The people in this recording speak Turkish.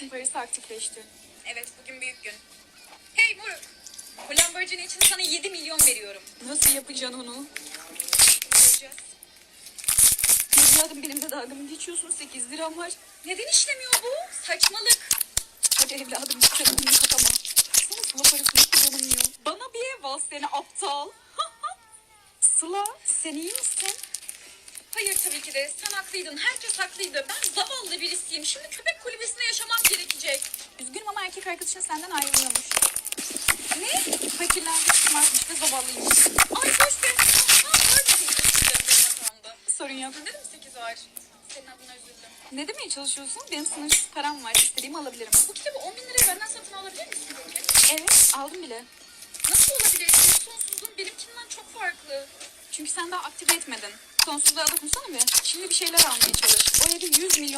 Kesin Paris'i aktifleşti. Evet bugün büyük gün. Hey moruk. Bu Lamborghini için sana 7 milyon veriyorum. Nasıl yapacaksın onu? Göreceğiz. Evladım benimle dalga mı geçiyorsun? 8 liram var. Neden işlemiyor bu? Saçmalık. Hadi evladım çıkarım bunu kafama. Sana Sıla parasını kullanamıyor. Bana bir ev al seni aptal. Sıla sen iyi misin? Hayır tabii ki de. Sen haklıydın. Herkes haklıydı. Ben zavallı birisiyim. Şimdi köpek kulübesinde yaşamam gerekecek. Üzgünüm ama erkek arkadaşın senden ayrılıyormuş. Ne? Fakirlendik şımartmış ve zavallıymış. Ay boş ver. Ha, pardon. Benim hatamdı. Sorun yok. Bende de mi 8 var? Senin adına üzüldüm. Ne demeye çalışıyorsun? Benim sınırsız param var. İstediğimi alabilirim. Bu kitabı 10 bin liraya benden satın alabilir misin peki? Evet aldım bile. Nasıl olabilir? Senin sonsuzluğun benimkinden çok farklı. Çünkü sen daha aktive etmedin. Sonsuzluğa dokunsana bir. Şimdi bir şeyler almaya çalış. O evi 100 milyon.